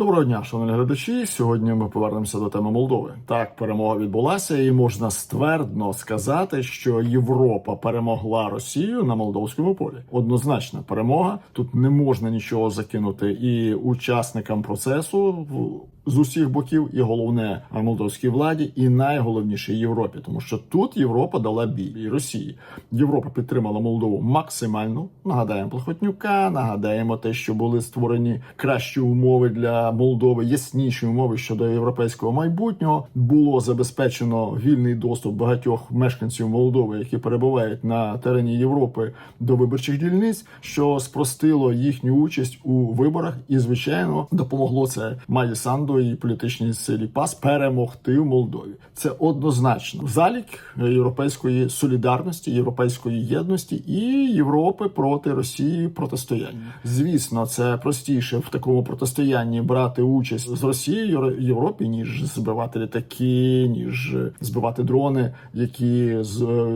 Доброго дня, шановні глядачі. Сьогодні ми повернемося до теми Молдови. Так, перемога відбулася, і можна ствердно сказати, що Європа перемогла Росію на молдовському полі. Однозначна перемога. Тут не можна нічого закинути і учасникам процесу з усіх боків, і головне молдовській владі, і найголовніше Європі, тому що тут Європа дала бій Росії. Європа підтримала Молдову максимально. Нагадаємо Плохотнюка, нагадаємо те, що були створені кращі умови для Молдови, ясніші умови щодо європейського майбутнього. Було забезпечено вільний доступ багатьох мешканців Молдови, які перебувають на терені Європи до виборчих дільниць, що спростило їхню участь у виборах, і звичайно допомогло це Майі Санду і політичній силі ПАС перемогти в Молдові. Це однозначно залік європейської солідарності, європейської єдності і Європи проти Росії протистояння. Звісно, це простіше в такому протистоянні брати участь з Росією Європі, ніж збивати літаки, ніж збивати дрони, які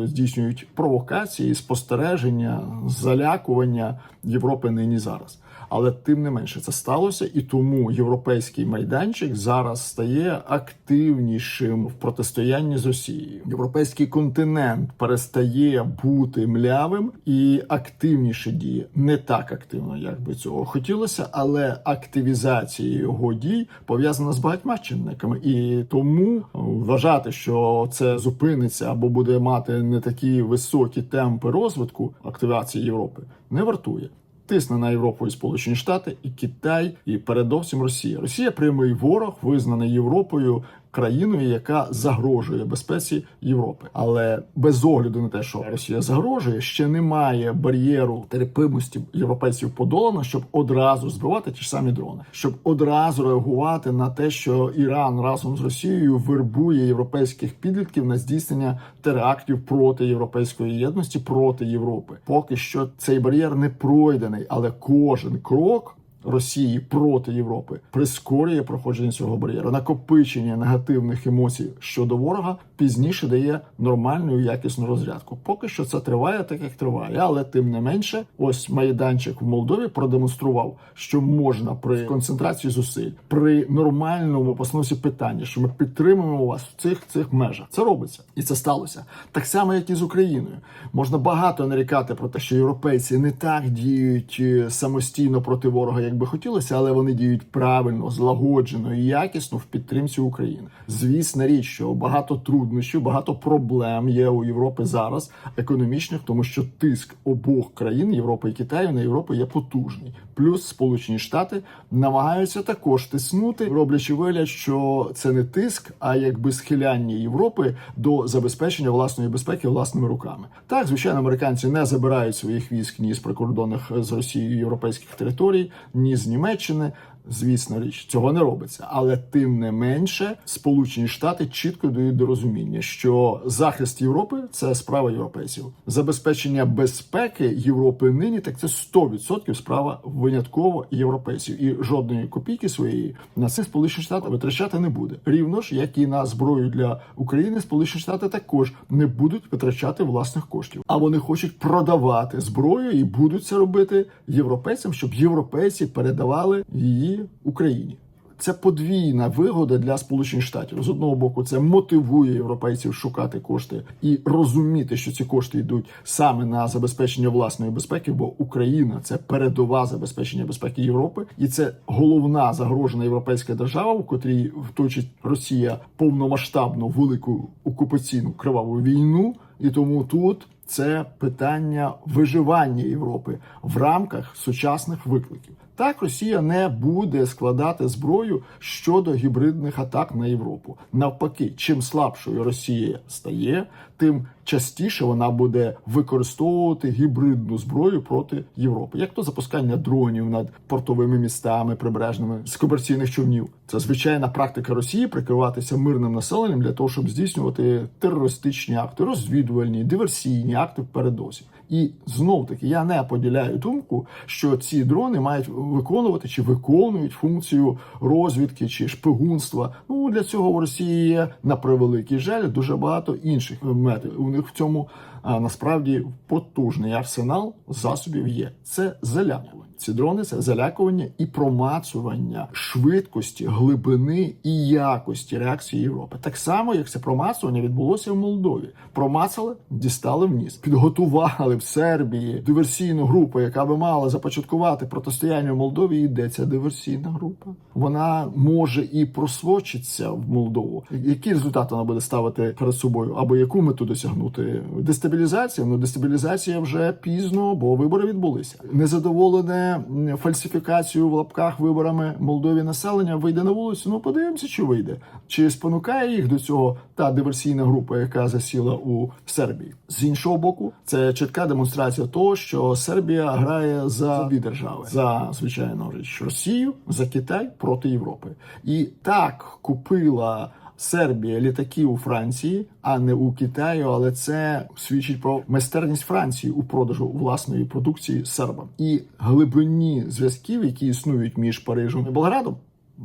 здійснюють провокації, спостереження, залякування Європи нині зараз. Але тим не менше це сталося, і тому європейський майданчик зараз стає активнішим в протистоянні з Росією. Європейський континент перестає бути млявим і активніше діє не так активно, як би цього хотілося, але активізація його дій пов'язана з багатьма чинниками, і тому вважати, що це зупиниться або буде мати не такі високі темпи розвитку активації Європи, не вартує. Тисне на Європу і Сполучені Штати, і Китай, і передовсім Росія. Росія прямий ворог, визнаний Європою країною, яка загрожує безпеці Європи. Але без огляду на те, що Росія загрожує, ще немає бар'єру терпимості європейців подолано, щоб одразу збивати ті ж самі дрони, щоб одразу реагувати на те, що Іран разом з Росією вербує європейських підлітків на здійснення терактів проти європейської єдності, проти Європи. Поки що цей бар'єр не пройдений, але кожен крок. Росії проти Європи прискорює проходження цього бар'єру. Накопичення негативних емоцій щодо ворога пізніше дає нормальну якісну розрядку. Поки що це триває, так як триває, але тим не менше, ось майданчик в Молдові продемонстрував, що можна при концентрації зусиль, при нормальному постановці питання, що ми підтримуємо вас в цих цих межах. Це робиться, і це сталося так само, як і з Україною. Можна багато нарікати про те, що європейці не так діють е, самостійно проти ворога, як би хотілося, але вони діють правильно, злагоджено і якісно в підтримці України. Звісна річ, що багато труднощів, багато проблем є у Європи зараз економічних, тому що тиск обох країн Європи і Китаю на Європу є потужний. Плюс Сполучені Штати намагаються також тиснути, роблячи вигляд, що це не тиск, а якби схиляння Європи до забезпечення власної безпеки власними руками. Так, звичайно, американці не забирають своїх військ ні з прикордонних з Росією європейських територій, ні з Німеччини. Звісно, річ цього не робиться, але тим не менше, Сполучені Штати чітко дають до розуміння, що захист Європи це справа європейців. Забезпечення безпеки Європи нині так це 100% справа винятково європейців, і жодної копійки своєї на це Сполучені Штати витрачати не буде. Рівно ж, як і на зброю для України, Сполучені Штати також не будуть витрачати власних коштів, а вони хочуть продавати зброю і будуть це робити європейцям, щоб європейці передавали її Україні. Це подвійна вигода для Сполучених Штатів. З одного боку, це мотивує європейців шукати кошти і розуміти, що ці кошти йдуть саме на забезпечення власної безпеки, бо Україна це передова забезпечення безпеки Європи, і це головна загрожена європейська держава, в котрій вточить Росія повномасштабну велику окупаційну криваву війну. І тому тут це питання виживання Європи в рамках сучасних викликів. Так, Росія не буде складати зброю щодо гібридних атак на Європу. Навпаки, чим слабшою Росія стає, тим частіше вона буде використовувати гібридну зброю проти Європи, як то запускання дронів над портовими містами прибережними з комерційних човнів. Це звичайна практика Росії прикриватися мирним населенням для того, щоб здійснювати терористичні акти, розвідувальні, диверсійні акти передосі. І знов таки я не поділяю думку, що ці дрони мають виконувати чи виконують функцію розвідки чи шпигунства. Ну для цього в Росії є на превеликий жаль дуже багато інших методів. У них в цьому а, насправді потужний арсенал засобів є. Це залякування. Ці дрони це залякування і промацування швидкості, глибини і якості реакції Європи. Так само, як це промацування відбулося в Молдові. Промацали, дістали вниз, підготували в Сербії диверсійну групу, яка би мала започаткувати протистояння в Молдові. І ця диверсійна група? Вона може і просвочиться в Молдову. Який результат вона буде ставити перед собою, або яку мету досягнути? Дестабілізація? Ну дестабілізація вже пізно, бо вибори відбулися. Незадоволене фальсифікацією в лапках виборами Молдові населення вийде на вулицю. Ну подивимося, чи вийде, чи спонукає їх до цього та диверсійна група, яка засіла у Сербії. З іншого боку, це чітка демонстрація того, що Сербія грає за дві держави: за звичайно річ Росію, за Китай проти Європи, і так купила. Сербія літаки у Франції, а не у Китаю, але це свідчить про майстерність Франції у продажу власної продукції сербам і глибинні зв'язків, які існують між Парижем і Болградом.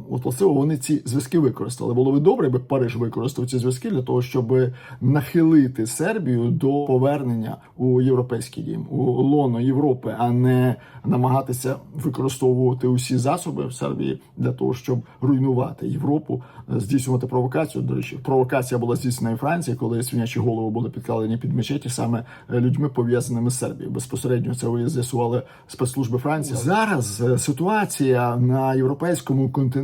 От власне вони ці зв'язки використали. Було би добре, якби Париж використав ці зв'язки для того, щоб нахилити Сербію до повернення у європейський дім, у лоно Європи, а не намагатися використовувати усі засоби в Сербії для того, щоб руйнувати Європу, здійснювати провокацію. До речі, провокація була здійснена і Франції, коли свинячі голови були підкладені під мечеті саме людьми пов'язаними з Сербією. Безпосередньо це ви з'ясували спецслужби Франції. Зараз е, ситуація на європейському континенті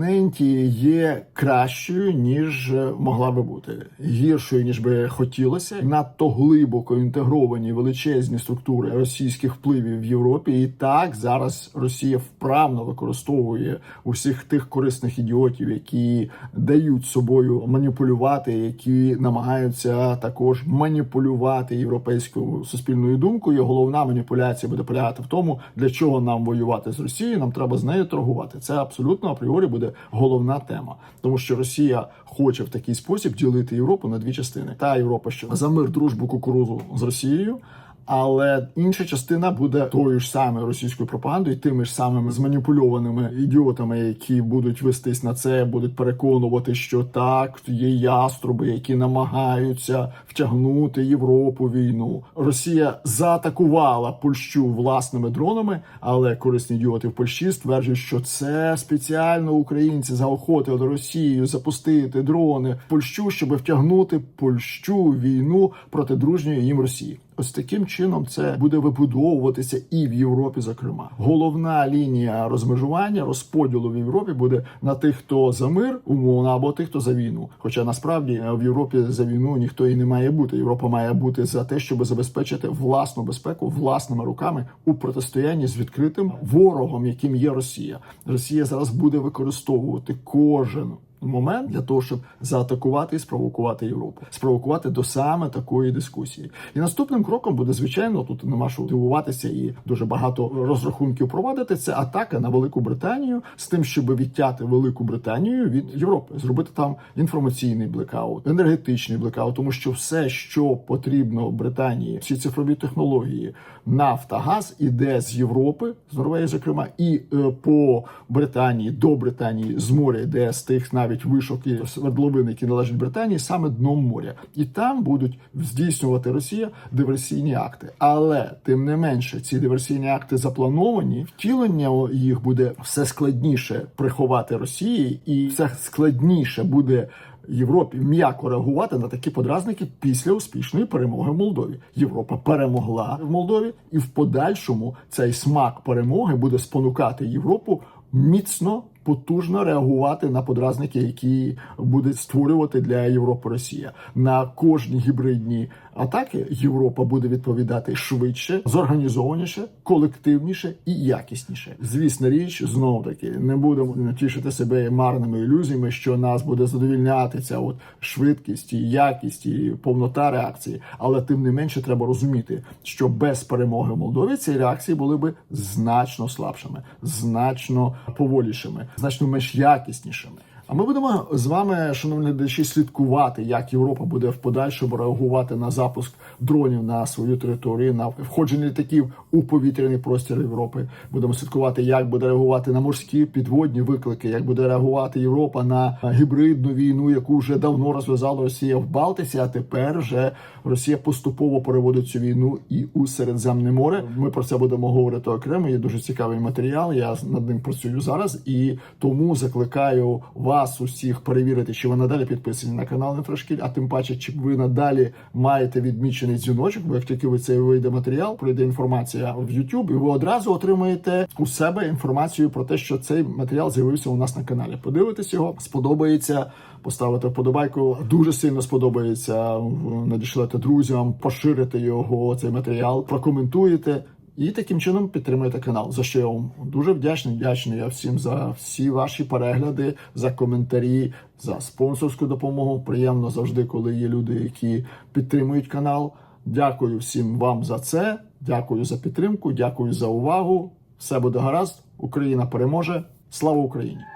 є кращою ніж е, могла би бути, гіршою ніж би хотілося. Надто глибоко інтегровані величезні структури російських впливів в Європі. І так зараз Росія вправно використовує усіх тих корисних ідіотів, які дають собою маніпулювати, які намагаються також маніпулювати європейською суспільною думкою. Головна маніпуляція буде полягати в тому, для чого нам воювати з Росією. Нам треба з нею торгувати. Це абсолютно апріорі буде головна тема, тому що Росія хоче в такий спосіб ділити Європу на дві частини. Та Європа, що за мир, дружбу, кукурузу з Росією. Але інша частина буде тою ж самою російською пропагандою, тими ж самими зманіпульованими ідіотами, які будуть вестись на це, будуть переконувати, що так є яструби, які намагаються втягнути Європу війну. Росія заатакувала Польщу власними дронами, але корисні ідіоти в Польщі стверджують, що це спеціально українці заохотили Росію запустити дрони в Польщу, щоб втягнути Польщу війну проти дружньої їм Росії. Ось таким чином це буде вибудовуватися і в Європі. Зокрема, головна лінія розмежування розподілу в Європі буде на тих, хто за мир умовно, або тих, хто за війну. Хоча насправді е, в Європі за війну ніхто і не має бути. Європа має бути за те, щоб забезпечити власну безпеку власними руками у протистоянні з відкритим ворогом, яким є Росія. Росія зараз буде використовувати кожен момент для того, щоб заатакувати і спровокувати Європу, спровокувати до саме такої дискусії. І наступним кроком буде звичайно тут нема що дивуватися, і дуже багато розрахунків проводити. Це атака на Велику Британію з тим, щоб відтяти Велику Британію від Європи, зробити там інформаційний блекаут, енергетичний блекаут, тому що все, що потрібно Британії, всі цифрові технології, нафта, газ іде з Європи, з Норвегії, зокрема, і е, по Британії до Британії з моря йде з тих навіть вишок і свердловин, які належать Британії, саме дном моря, і там будуть здійснювати Росія диверсійні акти. Але тим не менше, ці диверсійні акти заплановані. Втілення їх буде все складніше приховати Росії, і все складніше буде. Європі м'яко реагувати на такі подразники після успішної перемоги в Молдові. Європа перемогла в Молдові, і в подальшому цей смак перемоги буде спонукати Європу міцно. Потужно реагувати на подразники, які буде створювати для Європи Росія. На кожні гібридні атаки. Європа буде відповідати швидше, зорганізованіше, колективніше і якісніше. Звісна річ, знову таки не будемо тішити себе марними ілюзіями, що нас буде задовільняти ця от швидкість, і якість і повнота реакції. Але тим не менше треба розуміти, що без перемоги в Молдові ці реакції були би значно слабшими, значно поволішими, значно менш якіснішими. А ми будемо з вами, шановні глядачі, слідкувати, як Європа буде в подальшому реагувати на запуск дронів на свою територію, на входження літаків у повітряний простір Європи. Будемо слідкувати, як буде реагувати на морські підводні виклики, як буде реагувати Європа на гібридну війну, яку вже давно розв'язала Росія в Балтиці. А тепер вже Росія поступово переводить цю війну і у Середземне море. Ми про це будемо говорити окремо. Є дуже цікавий матеріал. Я над ним працюю зараз, і тому закликаю вас усіх перевірити, чи ви надалі підписані на канал Нефрашкіль, а тим паче, чи ви надалі маєте відмічений дзвіночок. Бо як тільки ви цей вийде матеріал, прийде інформація в YouTube, і ви одразу отримаєте у себе інформацію про те, що цей матеріал з'явився у нас на каналі. Подивитесь його, сподобається. Поставити вподобайку дуже сильно сподобається. Надішлете друзям, поширите його цей матеріал, прокоментуєте. І таким чином підтримуєте канал. За що я вам дуже вдячний. Вдячний я всім за всі ваші перегляди, за коментарі, за спонсорську допомогу. Приємно завжди, коли є люди, які підтримують канал. Дякую всім вам за це. Дякую за підтримку. Дякую за увагу. Все буде гаразд. Україна переможе. Слава Україні!